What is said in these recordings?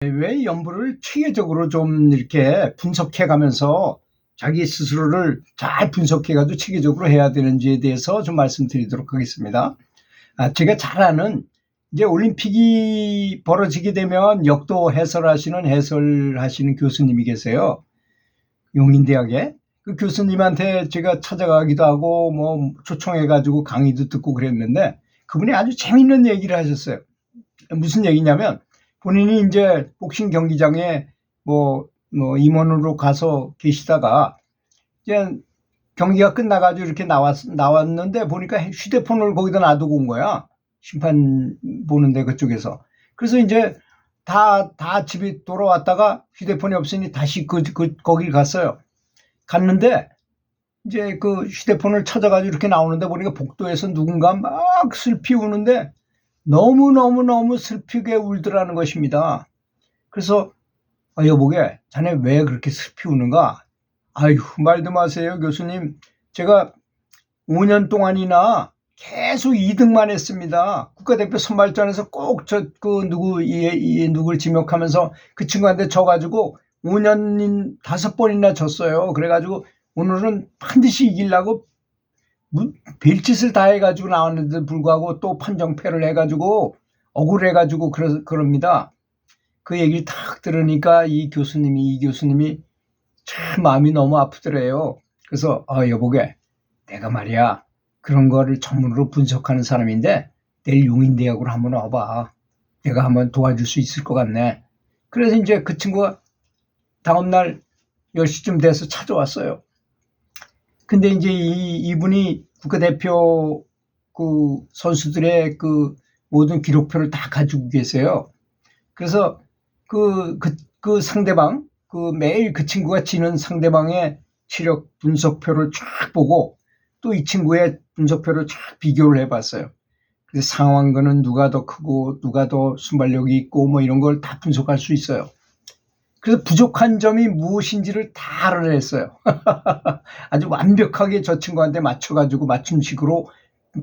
왜 연부를 체계적으로 좀 이렇게 분석해 가면서 자기 스스로를 잘 분석해 가지고 체계적으로 해야 되는지에 대해서 좀 말씀드리도록 하겠습니다. 아, 제가 잘 아는 이제 올림픽이 벌어지게 되면 역도 해설하시는 해설하시는 교수님이 계세요. 용인대학에. 그 교수님한테 제가 찾아가기도 하고 뭐 초청해 가지고 강의도 듣고 그랬는데 그분이 아주 재밌는 얘기를 하셨어요. 무슨 얘기냐면 본인이 이제 복싱 경기장에 뭐, 뭐 임원으로 가서 계시다가 이제 경기가 끝나가지고 이렇게 나왔, 나왔는데 보니까 휴대폰을 거기다 놔두고 온 거야. 심판 보는데 그쪽에서. 그래서 이제 다, 다 집에 돌아왔다가 휴대폰이 없으니 다시 그, 그, 거길 갔어요. 갔는데 이제 그 휴대폰을 찾아가지고 이렇게 나오는데 보니까 복도에서 누군가 막 슬피 우는데 너무너무너무 슬프게 울더라는 것입니다. 그래서 아, 여보게 자네 왜 그렇게 슬피 우는가? 아유 말도 마세요 교수님. 제가 5년 동안이나 계속 2등만 했습니다. 국가대표 선발전에서 꼭 저 그 누구 이, 이 누구를 지목하면서 그 친구한테 져가지고 5년인 다섯 번이나 졌어요. 그래가지고 오늘은 반드시 이기려고 무- 별짓을 다 해가지고 나왔는데 불구하고 또 판정패를 해가지고 억울해가지고 그러, 그럽니다. 그 얘기를 딱 들으니까 이 교수님이 이 교수님이 참 마음이 너무 아프더래요. 그래서 아 여보게 내가 말이야 그런 거를 전문으로 분석하는 사람인데 내일 용인대학으로 한번 와봐. 내가 한번 도와줄 수 있을 것 같네. 그래서 이제 그 친구가 다음날 10시쯤 돼서 찾아왔어요. 근데 이제 이, 이분이 국가대표 그 선수들의 그 모든 기록표를 다 가지고 계세요. 그래서 그, 그, 그 상대방, 그 매일 그 친구가 지는 상대방의 체력 분석표를 쫙 보고 또 이 친구의 분석표를 쫙 비교를 해봤어요. 상황과는 누가 더 크고 누가 더 순발력이 있고 뭐 이런 걸 다 분석할 수 있어요. 그래서 부족한 점이 무엇인지를 다 알아냈어요. 아주 완벽하게 저 친구한테 맞춰가지고 맞춤식으로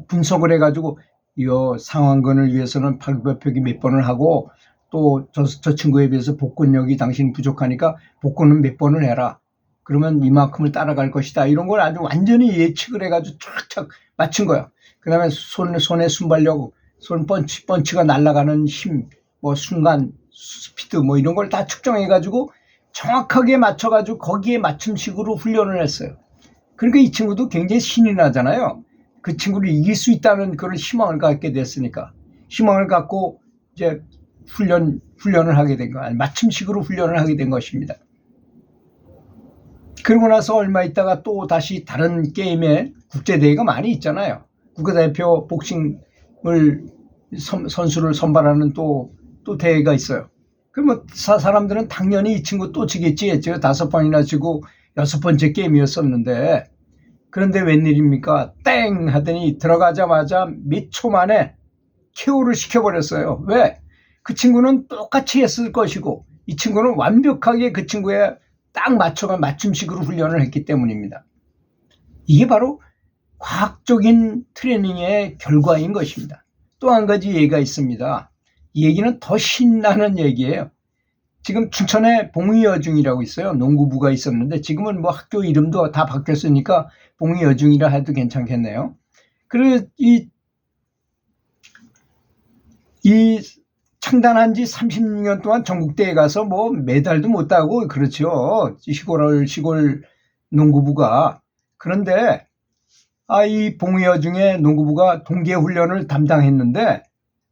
분석을 해가지고 이 상황근을 위해서는 팔굽혀펴기 몇 번을 하고 또저 저 친구에 비해서 복근력이 당신 부족하니까 복근은 몇 번을 해라. 그러면 이만큼을 따라갈 것이다. 이런 걸 아주 완전히 예측을 해가지고 쫙쫙 맞춘 거야. 그 다음에 손, 손의 순발력, 손 펀치, 펀치가 날아가는 힘, 뭐 순간, 스피드 뭐 이런 걸 다 측정해 가지고 정확하게 맞춰 가지고 거기에 맞춤식으로 훈련을 했어요. 그러니까 이 친구도 굉장히 신이 나잖아요. 그 친구를 이길 수 있다는 그런 희망을 갖게 됐으니까. 희망을 갖고 이제 훈련, 훈련을 하게 된 거야. 맞춤식으로 훈련을 하게 된 것입니다. 그러고 나서 얼마 있다가 또 다시 다른 게임에 국제대회가 많이 있잖아요. 국가대표 복싱을 선, 선수를 선발하는 또, 또 대회가 있어요. 그러면 사, 사람들은 당연히 이 친구 또 지겠지. 제가 다섯 번이나 지고 여섯 번째 게임이었었는데 그런데 웬일입니까? 땡! 하더니 들어가자마자 몇 초 만에 KO를 시켜버렸어요. 왜? 그 친구는 똑같이 했을 것이고 이 친구는 완벽하게 그 친구의 딱 맞춰가 맞춤식으로 훈련을 했기 때문입니다. 이게 바로 과학적인 트레이닝의 결과인 것입니다. 또 한 가지 얘기가 있습니다. 이 얘기는 더 신나는 얘기예요. 지금 춘천에 봉의여중이라고 있어요. 농구부가 있었는데 지금은 뭐 학교 이름도 다 바뀌었으니까 봉의여중이라 해도 괜찮겠네요. 그리고 이, 이 창단한 지 36년 동안 전국대회 가서 뭐 메달도 못 따고 그렇죠. 시골, 시골 농구부가. 그런데 아, 이 봉의여 중에 농구부가 동계 훈련을 담당했는데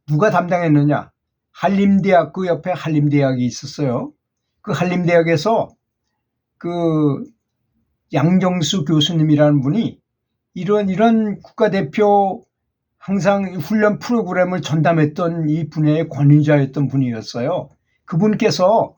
누가 담당했느냐? 한림대학교 옆에 한림대학이 있었어요. 그 한림대학에서 그 양정수 교수님이라는 분이 이런 이런 국가대표 항상 훈련 프로그램을 전담했던 이 분야의 권위자였던 분이었어요. 그분께서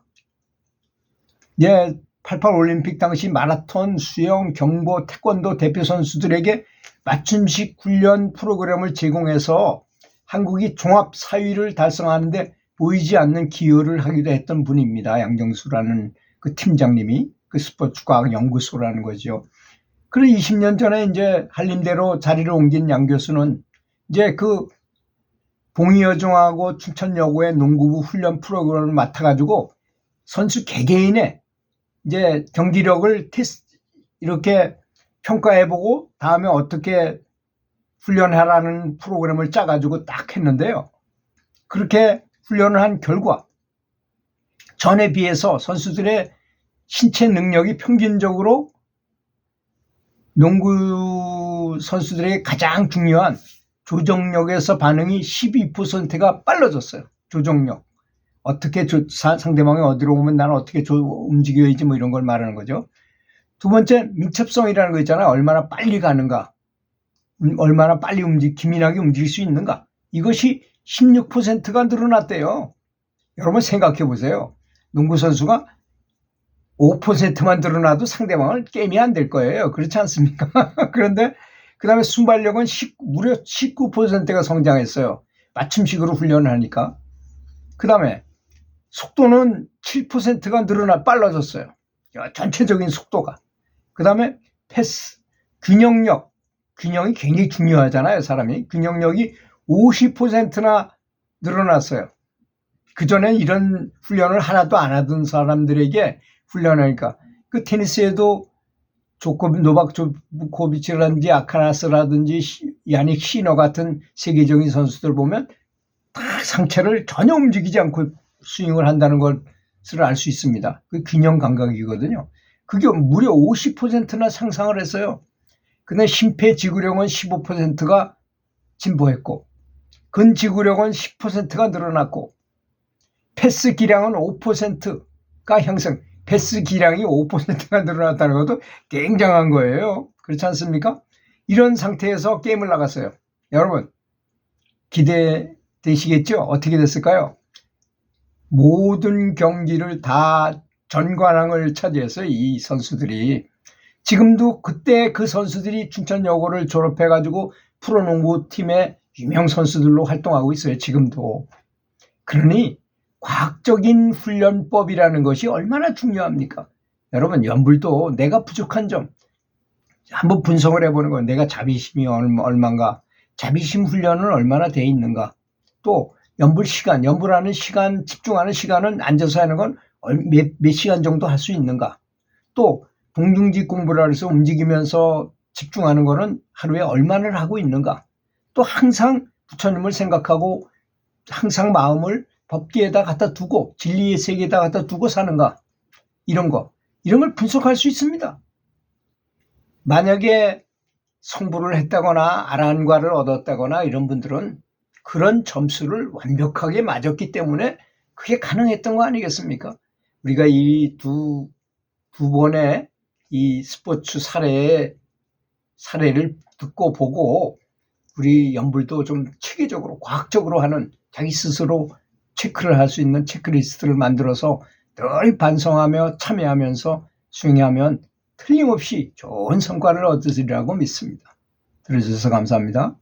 예, 88 올림픽 당시 마라톤, 수영, 경보, 태권도 대표 선수들에게 맞춤식 훈련 프로그램을 제공해서 한국이 종합 4위를 달성하는데 보이지 않는 기여를 하기도 했던 분입니다. 양정수라는 그 팀장님이 그 스포츠과학 연구소라는 거죠. 그리고 20년 전에 이제 한림대로 자리를 옮긴 양 교수는 이제 그 봉이여중하고 춘천여고의 농구부 훈련 프로그램을 맡아가지고 선수 개개인의 이제 경기력을 테스트 이렇게 평가해보고 다음에 어떻게 훈련하라는 프로그램을 짜가지고 딱 했는데요. 그렇게 훈련을 한 결과 전에 비해서 선수들의 신체 능력이 평균적으로 농구 선수들의 가장 중요한 조정력에서 반응이 12%가 빨라졌어요. 조정력. 어떻게 조, 사- 상대방이 어디로 오면 나는 어떻게 조, 움직여야지 뭐 이런 걸 말하는 거죠. 두 번째, 민첩성이라는 거 있잖아요. 얼마나 빨리 가는가. 음, 얼마나 빨리 움직, 기민하게 움직일 수 있는가. 이것이 16%가 늘어났대요. 여러분 생각해 보세요. 농구 선수가 5%만 늘어나도 상대방을 게임이 안 될 거예요. 그렇지 않습니까? 그런데 그 다음에 순발력은 10 무려 19%가 성장했어요. 맞춤식으로 훈련을 하니까. 그 다음에 속도는 7%가 늘어나 빨라졌어요. 야, 전체적인 속도가. 그 다음에 패스, 균형력. 균형이 굉장히 중요하잖아요, 사람이. 균형력이 50%나 늘어났어요. 그전에 이런 훈련을 하나도 안 하던 사람들에게 훈련하니까 그 테니스에도 조코비, 노박 조코비치라든지 아카나스라든지 시- 야닉 시너 같은 세계적인 선수들 보면 다 상체를 전혀 움직이지 않고 스윙을 한다는 것을 알 수 있습니다. 그 균형 감각이거든요. 그게 무려 50%나 상상을 했어요. 근데 심폐지구력은 15%가 진보했고 근지구력은 10%가 늘어났고 패스 기량은 5%가 형성. 패스 기량이 5%가 늘어났다는 것도 굉장한 거예요. 그렇지 않습니까? 이런 상태에서 게임을 나갔어요. 여러분 기대되시겠죠? 어떻게 됐을까요? 모든 경기를 다 전관왕을 차지했어요. 이 선수들이. 지금도 그때 그 선수들이 춘천여고를 졸업해가지고 프로농구 팀의 유명 선수들로 활동하고 있어요. 지금도. 그러니 과학적인 훈련법이라는 것이 얼마나 중요합니까? 여러분, 연불도 내가 부족한 점 한번 분석을 해보는 거예요. 내가 자비심이 얼마, 얼마인가? 자비심 훈련은 얼마나 돼 있는가? 또 연불 시간, 연불하는 시간, 집중하는 시간은 앉아서 하는 건 몇, 몇 시간 정도 할 수 있는가? 또 동중직 공부를 해서 움직이면서 집중하는 거는 하루에 얼마를 하고 있는가? 또 항상 부처님을 생각하고 항상 마음을 법기에다 갖다 두고 진리의 세계에다 갖다 두고 사는가? 이런 거. 이런 걸 분석할 수 있습니다. 만약에 성불을 했다거나 아란과를 얻었다거나 이런 분들은 그런 점수를 완벽하게 맞았기 때문에 그게 가능했던 거 아니겠습니까? 우리가 이 두, 두 번의 이 스포츠 사례의 사례를 듣고 보고 우리 연불도 좀 체계적으로 과학적으로 하는 자기 스스로 체크를 할 수 있는 체크리스트를 만들어서 늘 반성하며 참여하면서 수행하면 틀림없이 좋은 성과를 얻으리라고 믿습니다. 들어주셔서 감사합니다.